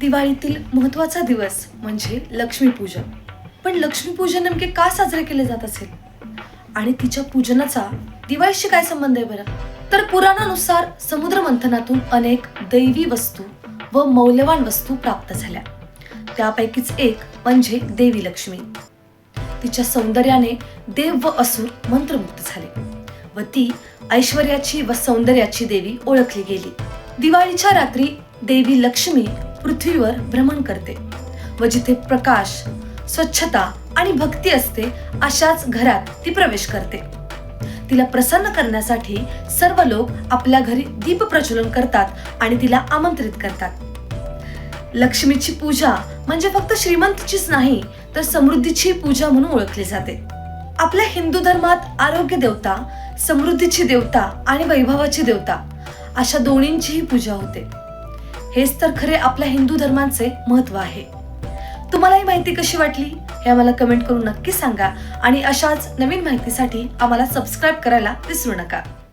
दिवाळीतील महत्त्वाचा दिवस म्हणजे लक्ष्मीपूजन. पण लक्ष्मीपूजन नेमके का साजरे केले जात असेल? आणि तिच्या पूजनाचा दिवाळीशी काय संबंध आहे बरं? तर पुराणानुसार समुद्र मंथनातून अनेक दैवी वस्तू व मौल्यवान वस्तू प्राप्त झाल्या. त्यापैकीच एक म्हणजे देवी लक्ष्मी. तिच्या सौंदर्याने देव व असुर मंत्रमुक्त झाले व ती ऐश्वर्याची व सौंदर्याची देवी ओळखली गेली. दिवाळीच्या रात्री देवी लक्ष्मी पृथ्वीवर भ्रमण करते व जिथे प्रकाश स्वच्छता आणि भक्ती असते अशाच घरात ती प्रवेश करते. तिला प्रसन्न करण्यासाठी सर्व लोक आपल्या घरी दीप प्रज्वलन करतात आणि तिला आमंत्रित करतात. लक्ष्मीची पूजा म्हणजे फक्त श्रीमंतीचीच नाही तर समृद्धीची पूजा म्हणून ओळखली जाते. आपल्या हिंदू धर्मात आरोग्य देवता समृद्धीची देवता आणि वैभवाची देवता अशा दोन्हींचीही पूजा होते. हेच तर खरे आपल्या हिंदू धर्मांचे महत्त्व आहे. तुम्हाला ही माहिती कशी वाटली? हे आम्हाला कमेंट करून नक्की सांगा आणि अशाच नवीन माहितीसाठी आम्हाला सबस्क्राईब करायला विसरू नका.